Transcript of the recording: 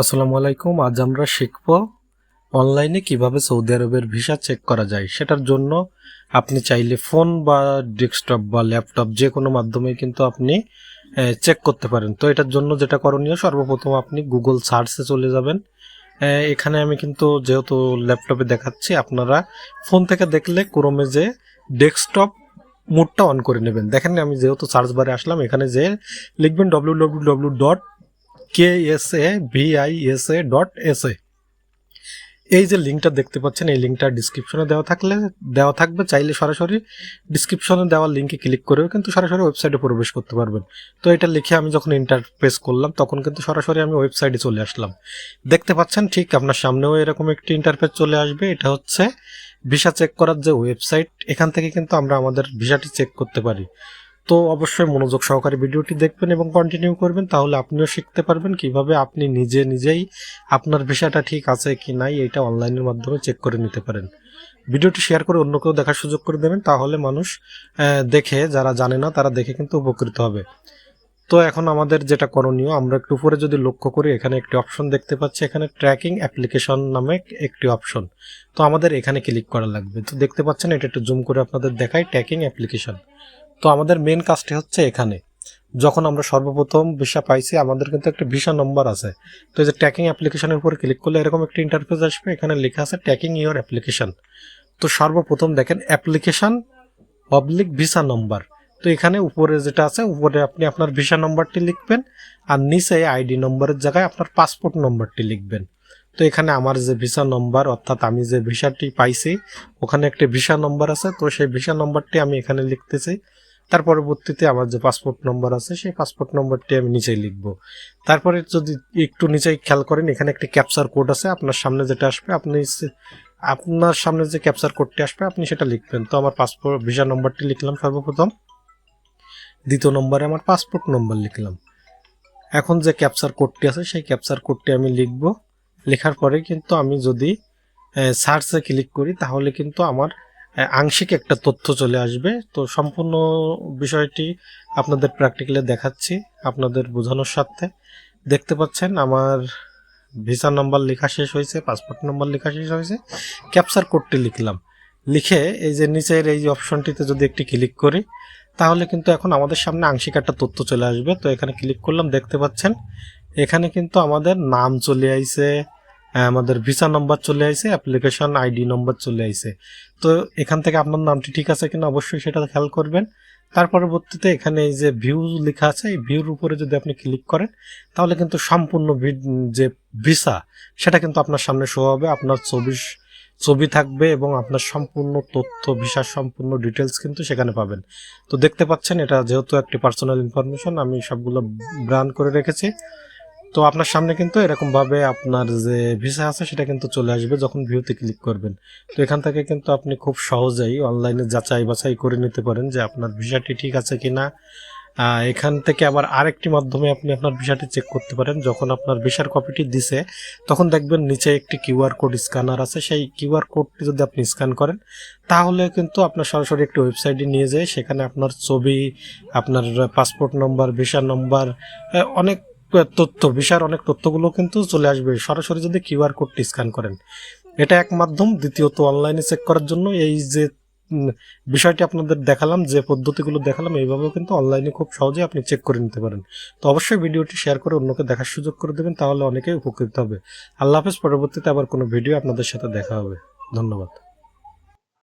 আসসালামু আলাইকুম। আজ আমরা শিখব অনলাইনে কীভাবে সৌদি আরবের ভিসা চেক করা যায়। সেটার জন্য আপনি চাইলে ফোন বা ডেস্কটপ বা ল্যাপটপ যে কোনো মাধ্যমে কিন্তু আপনি চেক করতে পারেন। তো এটার জন্য যেটা করণীয়, সর্বপ্রথম আপনি গুগল সার্চে চলে যাবেন। এখানে আমি কিন্তু যেহেতু ল্যাপটপে দেখাচ্ছি, আপনারা ফোন থেকে দেখলে ক্রমে যে ডেস্কটপ মোডটা অন করে নেবেন। দেখেন আমি যেহেতু সার্চ বারে আসলাম, এখানে যে লিখবেন W W W dot K S A V I S A dot S A এই যে লিঙ্কটা দেখতে পাচ্ছেন, এই লিঙ্কটা ডিসক্রিপশনে দেওয়া থাকলে, দেওয়া থাকবে। চাইলে সরাসরি ডিসক্রিপশনে দেওয়া লিঙ্কে ক্লিক করেও কিন্তু সরাসরি ওয়েবসাইটে প্রবেশ করতে পারবেন। তো এটা লিখে আমি যখন ইন্টারফেস করলাম, তখন কিন্তু সরাসরি আমি ওয়েবসাইটে চলে আসলাম। দেখতে পাচ্ছেন ঠিক আপনার সামনেও এরকম একটি ইন্টারফেস চলে আসবে। এটা হচ্ছে ভিসা চেক করার যে ওয়েবসাইট এখান থেকে কিন্তু আমরা আমাদের ভিসাটি চেক করতে পারি। তো অবশ্যই মনোযোগ সহকারে ভিডিওটি দেখবেন এবং কন্টিনিউ করবেন, তাহলে আপনিও শিখতে পারবেন কীভাবে আপনি নিজে নিজেই আপনার ভিসাটা ঠিক আছে কি নাই এটা অনলাইনের মাধ্যমে চেক করে নিতে পারেন। ভিডিওটি শেয়ার করে অন্য কেউ দেখার সুযোগ করে দেবেন, তাহলে মানুষ দেখে, যারা জানে না, তারা দেখে কিন্তু উপকৃত হবে। তো এখন আমাদের যেটা করণীয়, আমরা একটু উপরে যদি লক্ষ্য করি, এখানে একটি অপশন দেখতে পাচ্ছি, এখানে ট্র্যাকিং অ্যাপ্লিকেশন নামে একটি অপশন তো আমাদের এখানে ক্লিক করা লাগবে। তো দেখতে পাচ্ছেন, এটা একটু জুম করে আপনাদের দেখায় ট্র্যাকিং অ্যাপ্লিকেশন তো আমাদের মেন কাজটি হচ্ছে এখানে। যখন আমরা সর্বপ্রথম ভিসা পাইছি, আমাদের কিন্তু একটা ভিসা নম্বর আছে। তো এই যে ট্র্যাকিং অ্যাপ্লিকেশনের উপর ক্লিক করলে এরকম একটা ইন্টারফেস আসবে, এখানে লেখা আছে ট্র্যাকিং ইওর অ্যাপ্লিকেশন তো সর্বপ্রথম দেখেন অ্যাপ্লিকেশন পাবলিক ভিসা নম্বর তো এখানে উপরে যেটা আছে, উপরে আপনি আপনার ভিসা নম্বরটি লিখবেন আর নিচে আইডি নম্বরের জায়গায় আপনার পাসপোর্ট নম্বরটি লিখবেন। তো এখানে আমার যে ভিসা নম্বর অর্থাৎ আমি যে ভিসাটি পাইছি, ওখানে একটি ভিসা নম্বর আছে। তো সেই ভিসা নম্বরটি আমি এখানে লিখতেছি। তার পরবর্তীতে আমার যে পাসপোর্ট নম্বর আছে, সেই পাসপোর্ট নম্বরটি আমি নিচেই লিখব। তারপরে যদি একটু নিচেই খেয়াল করেন, এখানে একটি ক্যাপচার কোড আছে, আপনার সামনে যেটা আসবে, আপনি আপনার সামনে যে ক্যাপচার কোডটি আসবে, আপনি সেটা লিখবেন। তো আমার পাসপোর্ট ভিসা নম্বরটি লিখলাম সর্বপ্রথম। দ্বিতীয় নম্বরে আমার পাসপোর্ট নম্বর লিখলাম। এখন যে ক্যাপচার কোডটি আছে, সেই ক্যাপচার কোডটি আমি লিখব। লেখার পরে কিন্তু আমি যদি সার্চে ক্লিক করি, তাহলে কিন্তু আমার আংশিক একটা তথ্য চলে আসবে। তো সম্পূর্ণ বিষয়টি আপনাদের প্র্যাকটিক্যালে দেখাচ্ছি, আপনাদের বোঝানোর সাথে দেখতে পাচ্ছেন, আমার ভিসা নাম্বার লেখা শেষ হয়েছে পাসপোর্ট নাম্বার লেখা শেষ হয়েছে। ক্যাপচার কোডটি লিখলাম। লিখে এই যে নিচের এই অপশনটিতে যদি একটি ক্লিক করি, তাহলে কিন্তু এখন আমাদের সামনে আংশিক একটা তথ্য চলে আসবে। তো এখানে ক্লিক করলাম, দেখতে পাচ্ছেন, এখানে কিন্তু আমাদের নাম চলে আইছে আমাদের ভিসা নাম্বার চলে আইছে অ্যাপ্লিকেশন আইডি নম্বর চলে আইছে। তো এখান থেকে আপনার নামটি ঠিক আছে কিনা অবশ্যই সেটা খেয়াল করবেন। তার পরবর্তীতে এখানে এই যে ভিউ লেখা আছে, এই ভিউর উপরে যদি আপনি ক্লিক করেন, তাহলে কিন্তু সম্পূর্ণ যে ভিসা সেটা কিন্তু আপনার সামনে শো হবে। আপনার ছবি ছবি থাকবে এবং আপনার সম্পূর্ণ তথ্য ভিসার সম্পূর্ণ ডিটেলস কিন্তু সেখানে পাবেন। তো দেখতে পাচ্ছেন, এটা যেহেতু একটি পার্সোনাল ইনফরমেশন আমি সবগুলো ব্রান্ড করে রেখেছি। তো আপনার সামনে কিন্তু এরকম ভাবে আপনার যে ভিসা আছে সেটা কিন্তু চলে আসবে যখন ভিউতে ক্লিক করবেন। তো এখান থেকে কিন্তু আপনি খুব সহজেই অনলাইনে যাচাই বাছাই করে নিতে পারেন যে আপনার ভিসাটি ঠিক আছে কিনা। আহ, এখান থেকে আবার আরেকটি মাধ্যমে আপনি আপনার ভিসাটি চেক করতে পারেন। যখন আপনার ভিসার কপিটি দিছে তখন দেখবেন নিচে একটি কিউআর কোড স্ক্যানার আছে। সেই কিউআর কোডটি যদি আপনি স্ক্যান করেন তাহলে কিন্তু আপনার সরাসরি একটি ওয়েবসাইটে নিয়ে যায়। সেখানে আপনার ছবি আপনার পাসপোর্ট নম্বর ভিসা নম্বর অনেক তথ্য ভিসার অনেক তথ্যগুলো কিন্তু চলে আসবে। সরাসরি যদি কিউআর কোডটি স্ক্যান করেন। এটা এক মাধ্যম, দ্বিতীয়ত অনলাইনে চেক করার জন্য এই যে বিষয়টি আপনাদের দেখালাম, যে পদ্ধতিগুলো দেখালাম, এইভাবেও কিন্তু অনলাইনে খুব সহজে আপনি চেক করে নিতে পারেন। তো অবশ্যই ভিডিওটি শেয়ার করে অন্যকে দেখার সুযোগ করে দেবেন, তাহলে অনেকেই উপকৃত হবে। আল্লাহ হাফেজ, পরবর্তীতে আবার কোনো ভিডিও আপনাদের সাথে দেখা হবে। ধন্যবাদ।